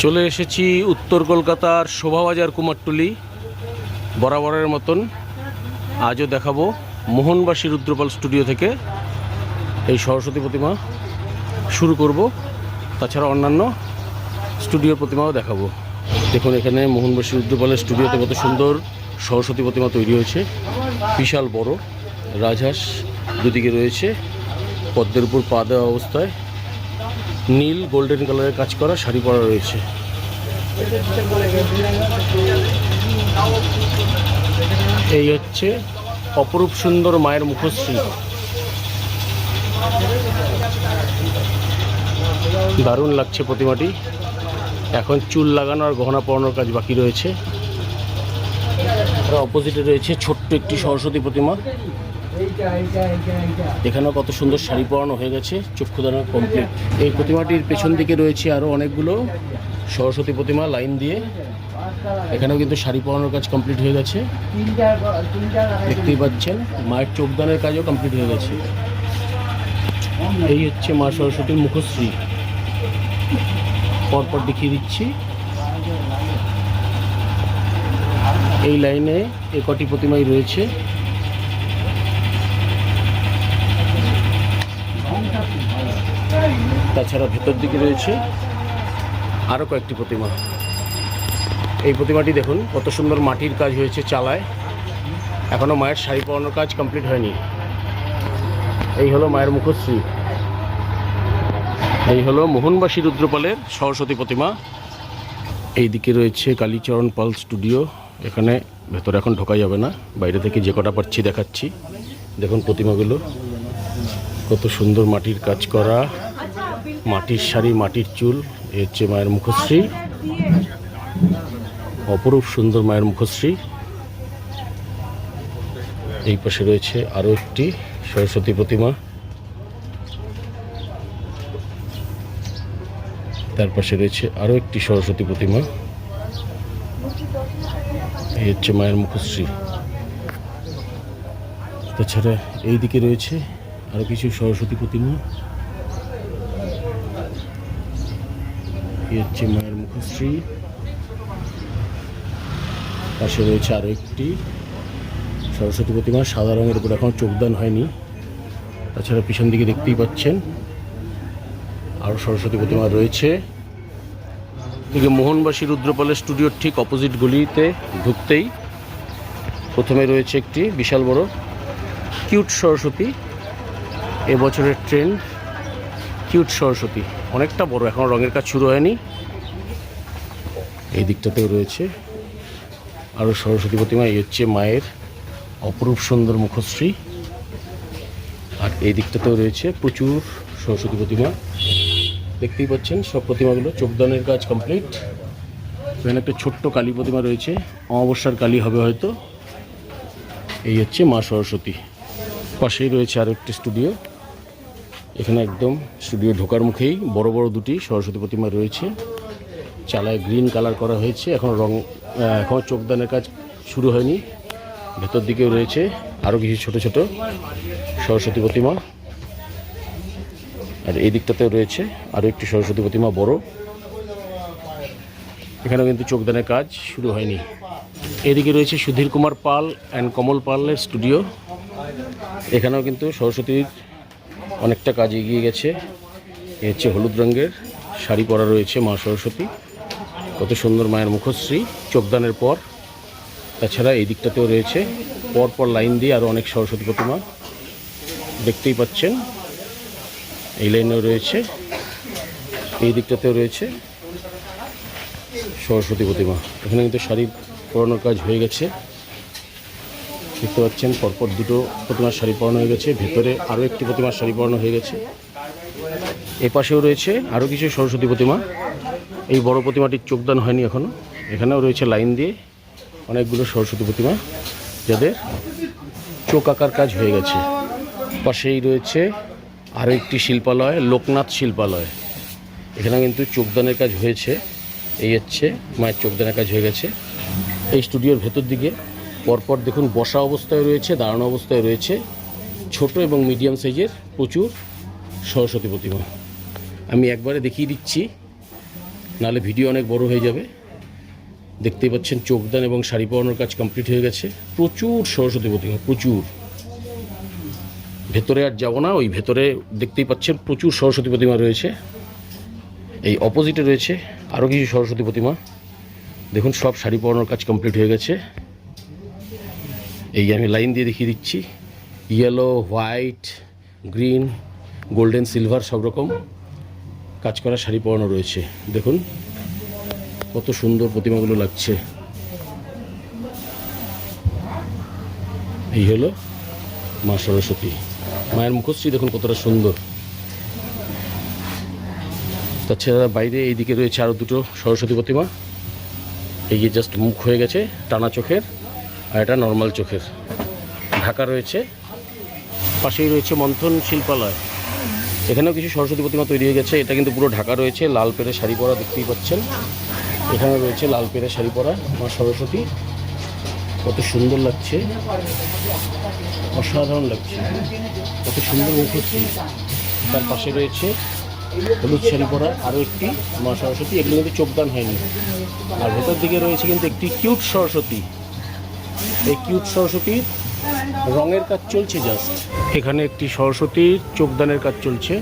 চলে এসেছি উত্তর কলকাতার শোভাবাজার কুমারটুলি, বরাবরের মতন। আজও দেখাবো মোহনবাসী রুদ্রপাল স্টুডিও থেকে। এই সরস্বতী প্রতিমা শুরু করব। তাছাড়া অন্যান্য স্টুডিওর প্রতিমাও দেখাবো। দেখুন, এখানে মোহনবাসী রুদ্রপালের স্টুডিওতে কত সুন্দর সরস্বতী প্রতিমা তৈরি হয়েছে। বিশাল বড়, রাজহাঁস দুদিকে রয়েছে, পদ্মের উপর পা দেওয়া অবস্থায়। নীল, গোল্ডেন কালারের কাজ করা শাড়ি পরা রয়েছে। এই হচ্ছে অপরূপ সুন্দর মায়ের মুখশ্রী। দারুণ লাগছে প্রতিমাটি। এখন চুল লাগানো আর গহনা পরানোর কাজ বাকি রয়েছে। অপোজিটে রয়েছে ছোট্ট একটি সরস্বতী প্রতিমা। এখানেও কত সুন্দর শাড়ি পরানো হয়ে গেছে চক্ষু দানা কমপ্লিট এই প্রতিমাটির পেছন দিকে রয়েছে আরও অনেকগুলো সরস্বতী প্রতিমা লাইন দিয়ে। এখানেও কিন্তু শাড়ি পরানোর কাজ কমপ্লিট হয়ে গেছে। দেখতেই পাচ্ছেন, মায়ের চোখদানের কাজও কমপ্লিট হয়ে গেছে। এই হচ্ছে মা সরস্বতীর মুখশ্রী। পরপর দেখিয়ে দিচ্ছি। এই লাইনে এ কটি প্রতিমাই রয়েছে। তাছাড়া ভেতর দিকে রয়েছে আরও কয়েকটি প্রতিমা। এই প্রতিমাটি দেখুন, কত সুন্দর মাটির কাজ হয়েছে চালায়। এখনও মায়ের শাড়ি পরানোর কাজ কমপ্লিট হয়নি। এই হলো মায়ের মুখশ্রী। এই হলো মোহনবাসী রুদ্রপালের সরস্বতী প্রতিমা। এই দিকে রয়েছে কালীচরণ পাল স্টুডিও। এখানে ভেতরে এখন ঢোকা যাবে না, বাইরে থেকে যে কটা পাচ্ছি দেখাচ্ছি। দেখুন প্রতিমাগুলো। কত সুন্দর মাটির কাজ করা। মাটির শাড়ি, মাটির চুল এ হচ্ছে মায়ের মুখশ্রী, অপরূপ সুন্দর মায়ের মুখশ্রী। এই পাশে রয়েছে আরও একটি সরস্বতী প্রতিমা। তার পাশে রয়েছে আরও একটি সরস্বতী প্রতিমা। এই হচ্ছে মায়ের মুখশ্রী। তাছাড়া এই দিকে রয়েছে আরও কিছু সরস্বতী প্রতিমা। এই হচ্ছে মায়ের মুখশ্রী। পাশে রয়েছে আরও একটি সরস্বতী প্রতিমা সাদা রঙের উপর এখনও চোখদান হয়নি। তাছাড়া পিছন দিকে দেখতেই পাচ্ছেন আরও সরস্বতী প্রতিমা রয়েছে। এদিকে মোহনবাসী রুদ্রপালের স্টুডিওর ঠিক অপোজিট গলিতে ঢুকতেই প্রথমে রয়েছে একটি বিশাল বড় কিউট সরস্বতী। এবছরের ট্রেন্ড কিউট সরস্বতী। অনেকটা বড়, এখন রঙের কাজ শুরু হয়নি। এই দিকটাতেও রয়েছে। আরও সরস্বতী প্রতিমা, এই হচ্ছে মায়ের অপরূপ সুন্দর মুখশ্রী। আর এই দিকটাতেও রয়েছে প্রচুর সরস্বতী প্রতিমা। দেখতেই পাচ্ছেন, সব প্রতিমাগুলো চোখদানের কাজ কমপ্লিট। এখানে একটা ছোট্ট কালী প্রতিমা রয়েছে। অমাবস্যার কালী হবে হয়তো। এই হচ্ছে মা সরস্বতী। পাশেই রয়েছে আরও একটি স্টুডিও। এখানে একদম স্টুডিও ঢোকার মুখেই বড় বড় দুটি সরস্বতী প্রতিমা রয়েছে। চালায় গ্রিন কালার করা হয়েছে। এখন রং এখন চোখদানের কাজ শুরু হয়নি। ভেতর দিকেও রয়েছে আরও কিছু ছোট ছোট সরস্বতী প্রতিমা। আর এই দিকটাতেও রয়েছে আরও একটি সরস্বতী প্রতিমা বড়। এখানেও কিন্তু চোখদানের কাজ শুরু হয়নি। এদিকে রয়েছে সুধীর কুমার পাল অ্যান্ড কমল পালের স্টুডিও এখানেও কিন্তু সরস্বতীর অনেকটা কাজ এগিয়ে গেছে। এ হচ্ছে হলুদ রঙের শাড়ি পরা রয়েছে মা সরস্বতী। কত সুন্দর মায়ের মুখশ্রী, চোখদানের পর। তাছাড়া এই দিকটাতেও রয়েছে। পর পর লাইন দিয়ে আরও অনেক সরস্বতী প্রতিমা দেখতেই পাচ্ছেন। এই লাইনেও রয়েছে। এই দিকটাতেও রয়েছে সরস্বতী প্রতিমা। এখানে কিন্তু শাড়ি পরানোর কাজ হয়ে গেছে। দেখতে পাচ্ছেন, পরপর দুটো প্রতিমার শাড়ি পরানো হয়ে গেছে, ভেতরে আরও একটি প্রতিমার শাড়ি পরানো হয়ে গেছে। এ পাশেও রয়েছে আরও কিছু সরস্বতী প্রতিমা। এই বড় প্রতিমাটির চোখদান হয়নি এখনও এখানেও রয়েছে লাইন দিয়ে অনেকগুলো সরস্বতী প্রতিমা, যাদের চোখ আঁকার কাজ হয়ে গেছে। পাশেই রয়েছে আরও একটি শিল্পালয়, লোকনাথ শিল্পালয়। এখানে কিন্তু চোখদানের কাজ হয়েছে, এই হচ্ছে মায়ের চোখদানের কাজ হয়ে গেছে। এই স্টুডিওর ভেতর দিকে পরপর দেখুন বসা অবস্থায় রয়েছে, দাঁড়ানো অবস্থায় রয়েছে। ছোট এবং মিডিয়াম সাইজের প্রচুর সরস্বতী প্রতিমা। আমি একবারে দেখিয়ে দিচ্ছি নাহলে ভিডিও অনেক বড় হয়ে যাবে। দেখতেই পাচ্ছেন চোখদান এবং শাড়ি পরানোর কাজ কমপ্লিট হয়ে গেছে। প্রচুর সরস্বতী প্রতিমা, প্রচুর। ভেতরে আর যাব না, ওই ভেতরে দেখতেই পাচ্ছেন প্রচুর সরস্বতী প্রতিমা রয়েছে। এই অপোজিটে রয়েছে আরও কিছু সরস্বতী প্রতিমা। দেখুন সব শাড়ি পরানোর কাজ কমপ্লিট হয়ে গেছে। এই আমি লাইন দিয়ে দেখিয়ে দিচ্ছি। Yellow white green golden silver সব রকম কাজ করা শাড়ি পরানো রয়েছে। দেখুন, কত সুন্দর প্রতিমাগুলো লাগছে। এই হলো মা সরস্বতী। মায়ের মুখশ্রী দেখুন কতটা সুন্দর। তাছাড়া বাইরে এইদিকে রয়েছে আরও দুটো সরস্বতী প্রতিমা। এই জাস্ট মুখ হয়ে গেছে টানা চোখের। আর এটা নর্মাল চোখের। ঢাকা রয়েছে, পাশেই রয়েছে মন্থন শিল্পালয়। এখানেও কিছু সরস্বতী প্রতিমা তৈরি হয়ে গেছে, এটা কিন্তু পুরো ঢাকা রয়েছে, লাল পেরে শাড়ি পরা দেখতেই পাচ্ছেন। এখানে রয়েছে লাল পেরে শাড়ি পরা মা সরস্বতী। কত সুন্দর লাগছে। অসাধারণ লাগছে। কত সুন্দর মুখশ্রী তার পাশে রয়েছে হলুদ শাড়ি পরা আরও একটি মা সরস্বতী। এগুলো কিন্তু চোখদান হয়নি। আর ভেতর দিকে রয়েছে কিন্তু একটি কিউট সরস্বতী। এই কিউট সরস্বতীর রঙের কাজ চলছে জাস্ট এখানে একটি সরস্বতীর চোখদানের কাজ চলছে।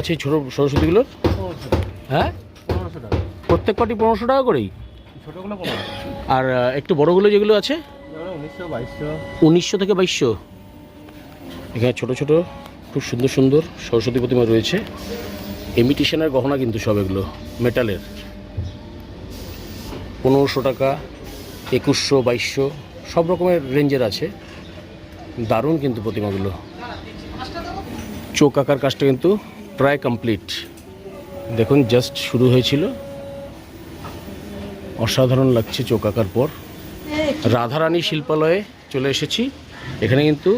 আছে এই ছোটো সরস্বতীগুলোর? হ্যাঁ? প্রত্যেক কটি পনেরোশো টাকা করেই? আর একটু বড়গুলো যেগুলো আছে? উনিশশো উনিশশো থেকে বাইশশো। এখানে ছোট ছোট খুব সুন্দর সুন্দর সরস্বতী প্রতিমা রয়েছে। ইমিটেশনের গহনা কিন্তু সব এগুলো মেটালের পনেরোশো টাকা একুশশো বাইশশো সব রকমের রেঞ্জের আছে। দারুণ কিন্তু প্রতিমাগুলো। চোখ আঁকার কাজটা কিন্তু প্রায় কমপ্লিট দেখুন জাস্ট শুরু হয়েছিল। অসাধারণ লাগছে চোখ আঁকার পর। রাধারানী শিল্পালয়ে চলে এসেছি। এখানে কিন্তু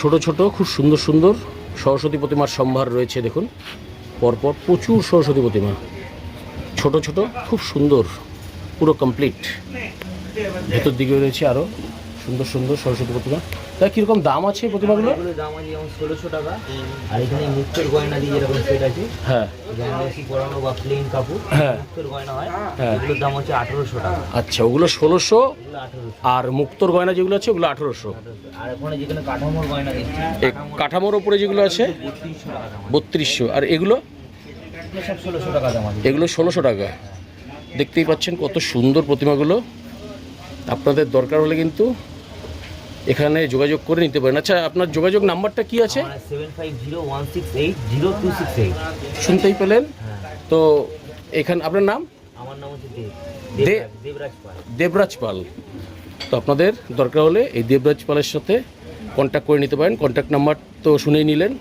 ছোট ছোট, খুব সুন্দর সুন্দর সরস্বতী প্রতিমার সম্ভার রয়েছে, দেখুন। পরপর প্রচুর সরস্বতী প্রতিমা। ছোট ছোট, খুব সুন্দর, পুরো কমপ্লিট ভেতর দিকে রয়েছে আরও সুন্দর সুন্দর সরস্বতী প্রতিমা। তা কীরকম দাম আছে প্রতিমাগুলো? এগুলো দাম আছে যেমন ষোলোশো টাকা। আর এখানে মুক্তের গয়না দিয়ে যেরকম সেট আছে হ্যাঁ। বেনারসি পরানো বা প্লেন কাপড় হ্যাঁ। মুক্তের গয়না হয় হ্যাঁ। এগুলোর দাম হচ্ছে আঠেরোশো টাকা। আচ্ছা ওগুলো ষোলোশো আর মুক্তোর গয়না যেগুলো আছে ওগুলো আঠেরোশো। আর ওখানে যেখানে কাঠামোর গয়না দিচ্ছে কাঠামোর ওপরে যেগুলো আছে। বত্রিশশো। আর এগুলো? এগুলো সব ষোলোশো টাকা দাম আছে। এগুলো ষোলোশো টাকা। দেখতেই পাচ্ছেন কত সুন্দর প্রতিমাগুলো। আপনাদের দরকার হলে কিন্তু এখানে যোগাযোগ করে নিতে পারেন। আচ্ছা আপনার যোগাযোগ নাম্বারটা কি আছে? শুনতেই পেলেন? হ্যাঁ। তো এখান আপনার নাম? আমার নাম হচ্ছে দেবরাজ- পাল। দেবরাজ পাল। তো আপনাদের দরকার হলে এই দেবরাজ পালের সাথে কন্ট্যাক্ট করে নিতে পারেন। কন্ট্যাক্ট নাম্বার তো শুনেই নিলেন।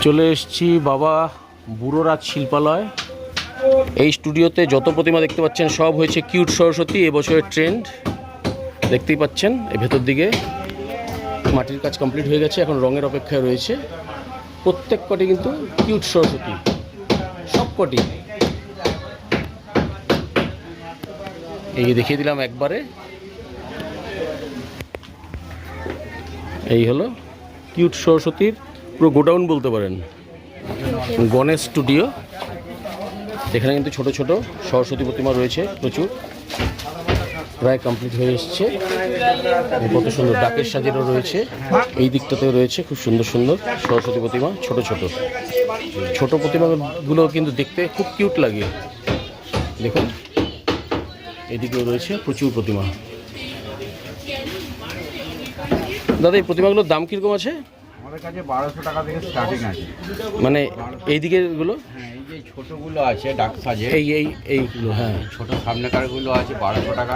চলে এসেছি বাবা বুড়োরাজ শিল্পালয়। এই স্টুডিওতে যত প্রতিমা দেখতে পাচ্ছেন সব হয়েছে কিউট সরস্বতী। এবছরের ট্রেন্ড দেখতেই পাচ্ছেন এই ভেতর দিকে। মাটির কাজ কমপ্লিট হয়ে গেছে, এখন রঙের অপেক্ষায় রয়েছে। প্রত্যেক কটি কিন্তু কিউট সরস্বতী। সব কটি। এই দেখিয়ে দিলাম একবারে। এই হলো কিউট সরস্বতীর, পুরো গোডাউন বলতে পারেন। গণেশ স্টুডিও। এখানে কিন্তু ছোট ছোট সরস্বতী প্রতিমা রয়েছে প্রচুর। প্রায় কমপ্লিট হয়ে এসছে। কত সুন্দর ডাকের সাজেরও রয়েছে। এই দিকটাতেও রয়েছে খুব সুন্দর সুন্দর সরস্বতী প্রতিমা, ছোট ছোট। ছোট প্রতিমাগুলো কিন্তু দেখতে খুব কিউট লাগে। দেখুন, এদিকেও রয়েছে প্রচুর প্রতিমা। দাদা, এই প্রতিমাগুলোর দাম কীরকম আছে? আমাদের কাছে বারোশো টাকা থেকে স্টার্টিং আছে। মানে এই দিকেরগুলো হ্যাঁ এই যে ছোটগুলো আছে ডাক সাজে। এই এই এইগুলো হ্যাঁ। ছোট সামনেকারগুলো আছে বারোশো টাকা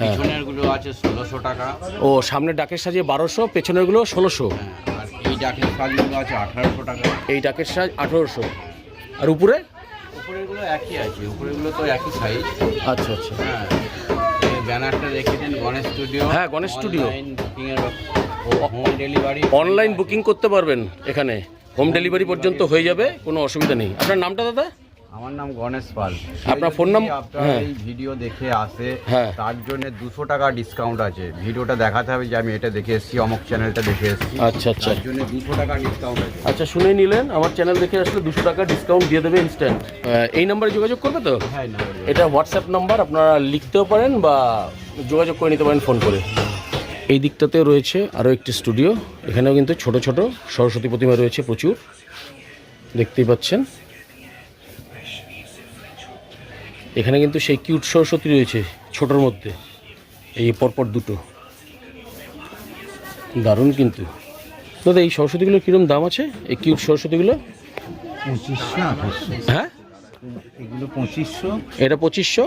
পিছনেরগুলো আছে ষোলোশো টাকা। ও সামনে ডাকের সাজিয়ে বারোশো পেছনেরগুলো ষোলোশো। হ্যাঁ আর এই ডাকের সাজগুলো আছে আঠারোশো টাকা। এই ডাকের সাজ আঠেরোশো। আর উপরে? উপরেরগুলো একই আছে উপরেরগুলো তো একই সাইজ আচ্ছা আচ্ছা। হ্যাঁ ব্যানারটা রেখে দিন গণেশ স্টুডিও হ্যাঁ, গণেশ স্টুডিও। বুকিংয়ের হোম ডেলিভারি অনলাইন বুকিং করতে পারবেন এখানে। হোম ডেলিভারি পর্যন্ত হয়ে যাবে কোনো অসুবিধা নেই। আপনার নামটা দাদা? আমার নাম গণেশ পাল। আপনার ফোন যদি নাম- আপনার হ্যাঁ। এই ভিডিও দেখে আসে হ্যাঁ। তার জন্য দুশো টাকা ডিসকাউন্ট আছে। ভিডিওটা দেখাতে হবে যে আমি এটা দেখে এসেছি অমুক চ্যানেলটা দেখে এসেছি। আচ্ছা আচ্ছা। তার জন্য দুশো টাকা ডিসকাউন্ট আছে। আচ্ছা শুনে নিলেন আমার চ্যানেল দেখে আসলে দুশো টাকা ডিসকাউন্ট দিয়ে দেবে ইনস্ট্যান্ট এই নাম্বারে যোগাযোগ করবে তো? হ্যাঁ না এটা হোয়াটসঅ্যাপ নাম্বার আপনারা লিখতেও পারেন বা যোগাযোগ করে নিতে পারেন ফোন করে। এই দিকটাতেও রয়েছে আরও একটি স্টুডিও। এখানেও কিন্তু ছোট ছোট সরস্বতী প্রতিমা রয়েছে প্রচুর। দেখতেই পাচ্ছেন। এখানে কিন্তু সেই কিউট সরস্বতী রয়েছে ছোটোর মধ্যে। এই পরপর দুটো। দারুণ কিন্তু। দাদা এই সরস্বতীগুলোর কীরকম দাম আছে? এই কিউট সরস্বতীগুলো? হ্যাঁ? এগুলো পঁচিশশো। এটা পঁচিশশো?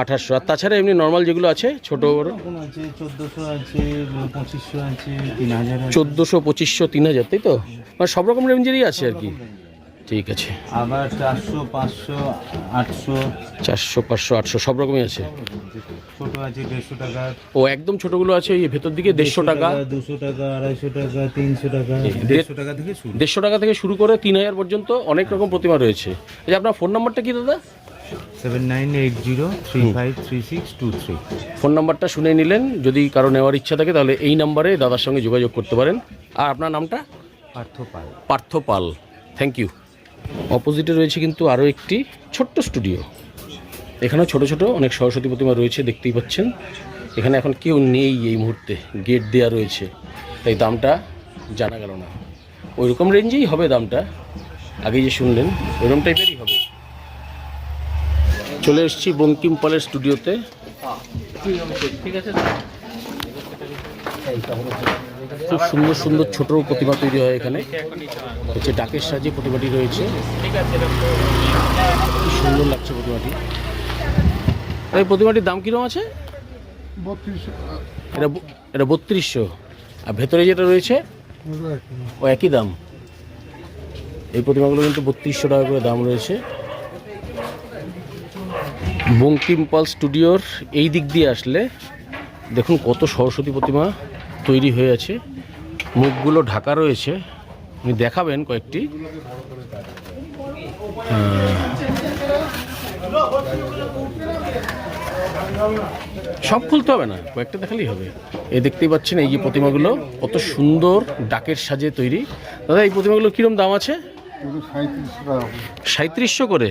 আঠাশশো। আর তাছাড়া এমনি নর্মাল যেগুলো আছে ছোটো বড়? আছে চোদ্দোশো আছে পঁচিশশো আছে তিন হাজার চোদ্দোশো পঁচিশশো তিন হাজার তাই তো? মানে সব রকম রেঞ্জেরই আছে আর কি। ঠিক আছে। আবার চারশো পাঁচশো আটশো। চারশো পাঁচশো আটশো সব রকমই আছে। ছোটো আছে দেড়শো টাকা। ও একদম ছোটোগুলো আছে ওই ভেতর দিকে দেড়শো টাকা। দুশো টাকা আড়াইশো টাকা তিনশো টাকা দেড়শো টাকা থেকে শুরু। দেড়শো টাকা থেকে শুরু করে তিন হাজার পর্যন্ত অনেক রকম প্রতিমা রয়েছে। এই আপনার ফোন নাম্বারটা কি দাদা? Seven nine eight zero three five three six two three. Phone নাম্বারটা শুনে নিলেন যদি কারও নেওয়ার ইচ্ছা থাকে তাহলে এই নাম্বারে দাদার সঙ্গে যোগাযোগ করতে পারেন। আর আপনার নামটা? পার্থ পাল। পার্থ পাল। থ্যাংক ইউ অপোজিটে রয়েছে কিন্তু আরও একটি ছোট্ট স্টুডিও। এখানেও ছোট ছোট অনেক সরস্বতী প্রতিমা রয়েছে, দেখতেই পাচ্ছেন। এখানে এখন কেউ নেই এই মুহূর্তে গেট দেওয়া রয়েছে। তাই দামটা জানা গেল না। ওই রকম রেঞ্জেই হবে দামটা। আগে যে শুনলেন, ওইরকম টাইপেরই হবে। চলে এসেছি বঙ্কিম পালের স্টুডিওতে। খুব সুন্দর সুন্দর ছোট প্রতিমা তৈরি হয় এখানে। হচ্ছে ডাকের সাহায্যে প্রতিমাটি রয়েছে। খুব সুন্দর লাগছে প্রতিমাটি। এই প্রতিমাটির দাম কীরকম আছে? এটা এটা বত্রিশশো। আর ভেতরে যেটা রয়েছে ও একই দাম। এই প্রতিমাগুলো কিন্তু বত্রিশশো টাকা করে দাম রয়েছে। বঙ্কিম পাল স্টুডিওর এই দিক দিয়ে আসলে দেখুন কত সরস্বতী প্রতিমা তৈরি হয়ে আছে। মুখগুলো ঢাকা রয়েছে। উনি দেখাবেন কয়েকটি। সব খুলতে হবে না, কয়েকটা দেখালেই হবে। এই দেখতেই পাচ্ছেন এই যে প্রতিমাগুলো, কত সুন্দর ডাকের সাজে তৈরি। দাদা, এই প্রতিমাগুলো কিরম দাম আছে? সাঁত্রিশশো করে?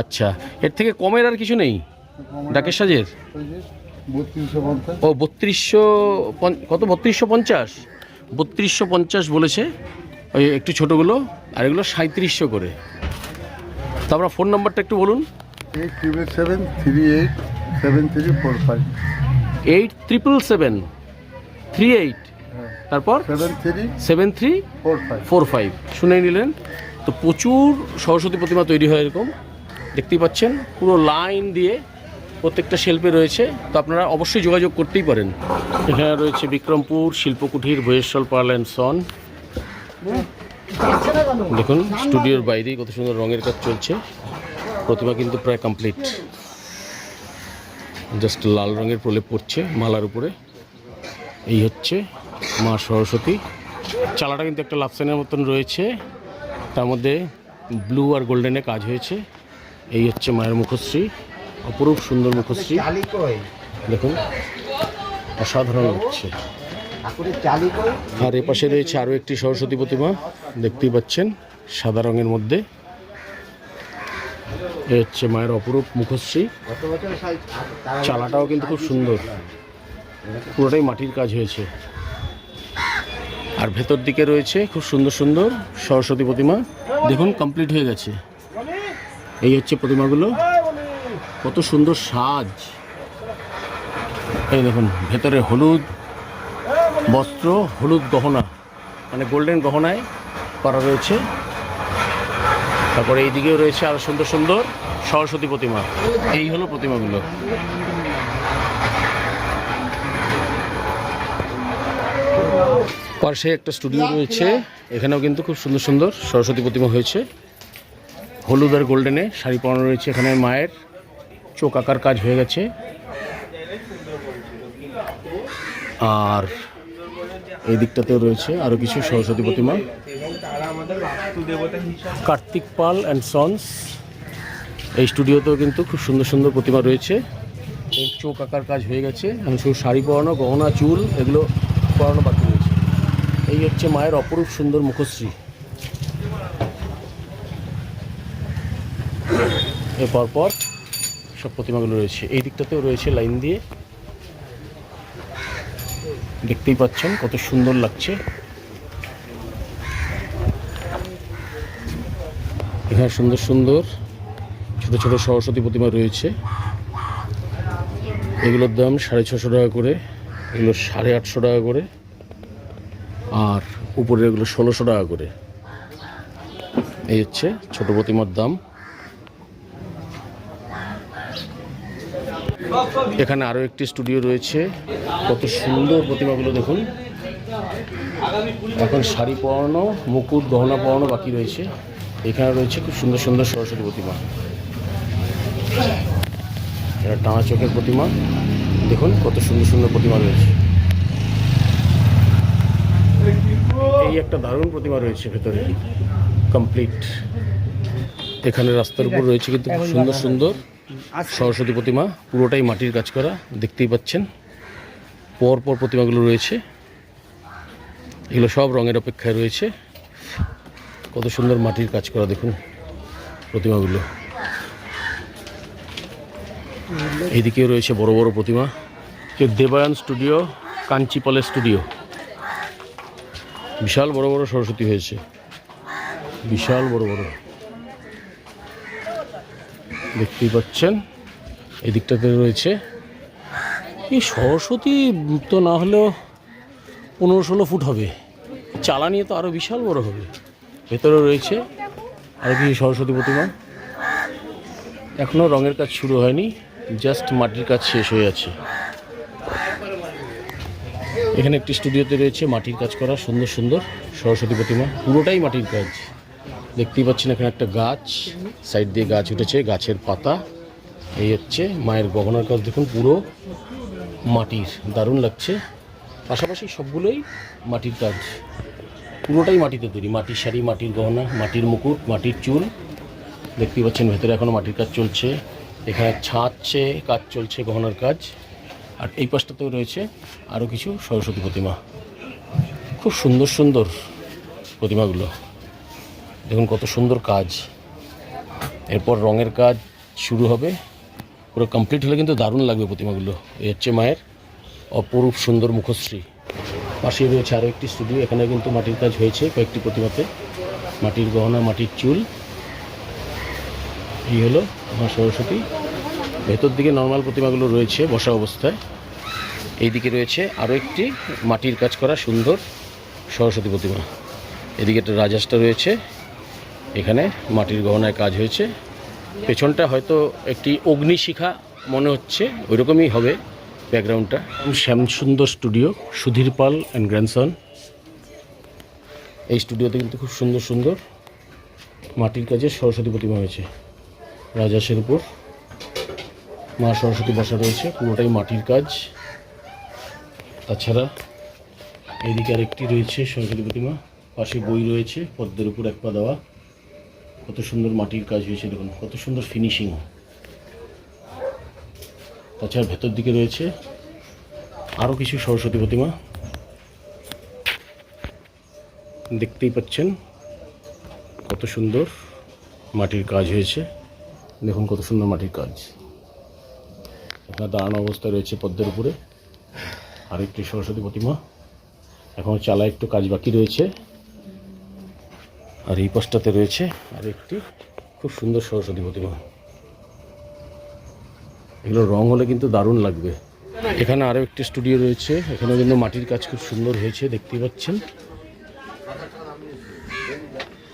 আচ্ছা এর থেকে কমের আর কিছু নেই? ডাকের সাজের? ও, বত্রিশশো কত? বত্রিশশো পঞ্চাশ? বত্রিশশো পঞ্চাশ বলেছে। ওই একটু ছোটোগুলো আর এগুলো সাঁত্রিশশো করে। তো আপনার ফোন নাম্বারটা একটু বলুন। Eight triple seven three eight seven three four five. Eight triple seven three eight. তারপর? Seven three four five. শুনে নিলেন। তো প্রচুর সরস্বতী প্রতিমা তৈরি হয় এরকম। দেখতেই পাচ্ছেন পুরো লাইন দিয়ে প্রত্যেকটা শিল্পে রয়েছে, তো আপনারা অবশ্যই যোগাযোগ করতেই পারেন। এখানে রয়েছে বিক্রমপুর, শিল্পকুঠির বহেশ্বর পার্ল অ্যান্ড সন। দেখুন, স্টুডিওর বাইরেই কত সুন্দর রঙের কাজ চলছে। প্রতিমা কিন্তু প্রায় কমপ্লিট জাস্ট লাল রঙের প্রলেপ পড়ছে মালার উপরে। এই হচ্ছে মা সরস্বতী। চালাটা কিন্তু একটা লাফসানের মতন রয়েছে। তার মধ্যে ব্লু আর গোল্ডেনে কাজ হয়েছে। এই হচ্ছে মায়ের মুখশ্রী। অপরূপ সুন্দর মুখশ্রী। দেখুন অসাধারণ লাগছে। আর এপাশে রয়েছে আরও একটি সরস্বতী প্রতিমা দেখতেই পাচ্ছেন সাদা রঙের মধ্যে। এ হচ্ছে মায়ের অপরূপ মুখশ্রী। চালাটাও কিন্তু খুব সুন্দর। পুরোটাই মাটির কাজ হয়েছে। আর ভেতর দিকে রয়েছে খুব সুন্দর সুন্দর সরস্বতী প্রতিমা। দেখুন কমপ্লিট হয়ে গেছে। এই হচ্ছে প্রতিমাগুলো। কত সুন্দর সাজ। এই দেখুন, ভেতরে হলুদ, বস্ত্র, হলুদ গহনা মানে গোল্ডেন গহনায় করা রয়েছে। তারপরে এই দিকেও রয়েছে আরও সুন্দর সুন্দর সরস্বতী প্রতিমা। এই হলো প্রতিমাগুলো। পাশে একটা স্টুডিও রয়েছে, এখানেও কিন্তু খুব সুন্দর সুন্দর সরস্বতী প্রতিমা হয়েছে। হলুদ আর গোল্ডেনে শাড়ি পরানো রয়েছে এখানে মায়ের। চোখ আঁকার কাজ হয়ে গেছে। আর এই দিকটাতেও রয়েছে আরও কিছু সরস্বতী প্রতিমা। কার্তিক পাল অ্যান্ড সন্স এই স্টুডিওতেও কিন্তু খুব সুন্দর সুন্দর প্রতিমা রয়েছে। এই চোখ আঁকার কাজ হয়ে গেছে। এখন শুধু শাড়ি পরানো, গহনা, চুল এগুলো পরানো বাকি রয়েছে। এই হচ্ছে মায়ের অপরূপ সুন্দর মুখশ্রী। এর পরপর সব প্রতিমাগুলো রয়েছে। এই দিকটাতেও রয়েছে লাইন দিয়ে। দেখতেই পাচ্ছেন কত সুন্দর লাগছে। এখানে সুন্দর সুন্দর। ছোট ছোট সরস্বতী প্রতিমা রয়েছে। এগুলোর দাম সাড়ে ছশো টাকা করে, এগুলো সাড়ে আটশো টাকা করে, আর উপরে এগুলো ষোলোশো টাকা করে। এই হচ্ছে ছোট প্রতিমার দাম। এখানে আরও একটি স্টুডিও রয়েছে। কত সুন্দর প্রতিমাগুলো দেখুন। এখন শাড়ি পরানো, মুকুট, গহনা পরানো বাকি রয়েছে। এখানে রয়েছে খুব সুন্দর সুন্দর সরস্বতী প্রতিমা। এটা টানা চোখের প্রতিমা। দেখুন কত সুন্দর সুন্দর প্রতিমা রয়েছে। এই একটা দারুণ প্রতিমা রয়েছে ভেতরে। কমপ্লিট। এখানে রাস্তার উপর রয়েছে কিন্তু খুব সুন্দর সুন্দর। সরস্বতী প্রতিমা, পুরোটাই মাটির কাজ করা, দেখতেই পাচ্ছেন। পর পর প্রতিমাগুলো রয়েছে। এগুলো সব রঙের অপেক্ষায় রয়েছে। কত সুন্দর মাটির কাজ করা, দেখুন, প্রতিমাগুলো। এইদিকেও রয়েছে বড় বড় প্রতিমা। যে দেবায়ন স্টুডিও, কাঞ্চিপালের স্টুডিও। বিশাল বড় বড় সরস্বতী হয়েছে। বিশাল বড় বড়। দেখতেই পাচ্ছেন। এই দিকটাতে রয়েছে। এই সরস্বতী তো না হলেও পনেরো ষোলো ফুট হবে। চালা নিয়ে তো আরও বিশাল বড় হবে। ভেতরে রয়েছে। আর কি সরস্বতী প্রতিমা। এখনও রঙের কাজ শুরু হয়নি। জাস্ট মাটির কাজ শেষ হয়ে আছে। এখানে একটি স্টুডিওতে রয়েছে মাটির কাজ করা। সুন্দর সুন্দর সরস্বতী প্রতিমা। পুরোটাই মাটির কাজ। দেখতেই পাচ্ছেন এখানে একটা গাছ। সাইড দিয়ে গাছ উঠেছে, গাছের পাতা। এই হচ্ছে মায়ের গহনার কাজ দেখুন পুরো মাটির, দারুণ লাগছে। পাশাপাশি সবগুলোই মাটির কাজ পুরোটাই মাটিতে তৈরি, মাটির শাড়ি, মাটির গহনা, মাটির মুকুট, মাটির চুল। দেখতেই পাচ্ছেন ভেতরে এখনও মাটির কাজ চলছে। এখানে ছাঁচছে কাজ চলছে গহনার কাজ। আর এই পাশটাতেও রয়েছে আরও কিছু সরস্বতী প্রতিমা। খুব সুন্দর সুন্দর প্রতিমাগুলো। দেখুন কত সুন্দর কাজ। এরপর রঙের কাজ শুরু হবে। পুরো কমপ্লিট হলে কিন্তু দারুণ লাগবে প্রতিমাগুলো। এই হচ্ছে মায়ের অপরূপ সুন্দর মুখশ্রী। পাশে রয়েছে আরও একটি স্টুডিও এখানে কিন্তু মাটির কাজ হয়েছে কয়েকটি প্রতিমাতে। মাটির গহনা, মাটির চুল। এই হলো মা সরস্বতী। ভেতর দিকে নর্মাল প্রতিমাগুলো রয়েছে বসা অবস্থায়। এই দিকে রয়েছে আরও একটি মাটির কাজ করা সুন্দর সরস্বতী প্রতিমা। এদিকে একটা রাজাসটা রয়েছে। এখানে মাটির গহনায় কাজ হয়েছে। পেছনটা হয়তো একটি অগ্নিশিখা মনে হচ্ছে, ওইরকমই হবে ব্যাকগ্রাউন্ডটা। Shyamsundar studio, Sudhir Pal and grandson এই স্টুডিওতে কিন্তু খুব সুন্দর সুন্দর মাটির কাজে সরস্বতী প্রতিমা হয়েছে। রাজাসের উপর মা সরস্বতী বসা রয়েছে, পুরোটাই মাটির কাজ। তাছাড়া এদিকে আরেকটি রয়েছে সরস্বতী প্রতিমা, পাশে বই রয়েছে, পদ্মের উপর এক পা দেওয়া। কত সুন্দর মাটির কাজ হয়েছে, দেখুন, কত সুন্দর ফিনিশিং তাছাড়া ভেতর দিকে রয়েছে আরও কিছু সরস্বতী প্রতিমা। দেখতেই পাচ্ছেন কত সুন্দর মাটির কাজ হয়েছে। দেখুন কত সুন্দর মাটির কাজ। এখানে দাঁড়ানো অবস্থায় রয়েছে পদ্মের উপরে। আরেকটি সরস্বতী প্রতিমা। এখনও চালা একটু কাজ বাকি রয়েছে। আর এই পাশটাতে রয়েছে আর একটি খুব সুন্দর সরস্বতী প্রতিমা। এগুলো রং হলে কিন্তু দারুণ লাগবে। এখানে আরও একটি স্টুডিও রয়েছে এখানে কিন্তু মাটির কাজ খুব সুন্দর হয়েছে, দেখতেই পাচ্ছেন।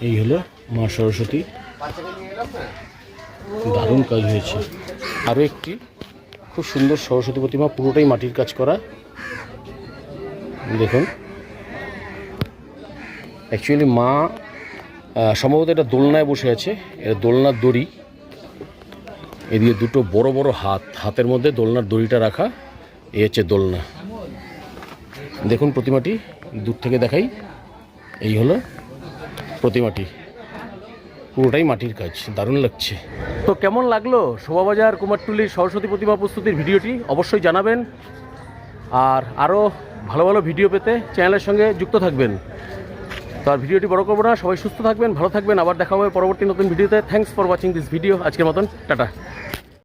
এই হলো মা সরস্বতী। দারুণ কাজ হয়েছে। আরও একটি খুব সুন্দর সরস্বতী প্রতিমা, পুরোটাই মাটির কাজ করা। দেখুন। অ্যাকচুয়ালি মা সম্ভবত এটা দোলনায় বসে আছে। এটা দোলনার দড়ি। এদিকে দুটো বড় বড় হাত। হাতের মধ্যে দোলনার দড়িটা রাখা। এই হচ্ছে দোলনা। দেখুন প্রতিমাটি। দূর থেকে দেখাই। এই হলো প্রতিমাটি। পুরোটাই মাটির কাজ। দারুণ লাগছে। তো কেমন লাগল শোভাবাজার কুমারটুলির সরস্বতী প্রতিমা প্রস্তুতির ভিডিওটি? অবশ্যই জানাবেন। আর আরও ভালো ভালো ভিডিও পেতে চ্যানেলের সঙ্গে যুক্ত থাকবেন। তো আর ভিডিওটি বড় করব না। সবাই সুস্থ থাকবেন, ভালো থাকবেন। আবার দেখা হবে পরবর্তী নতুন ভিডিওতে। Thanks for watching this video আজকের মতন, টাটা।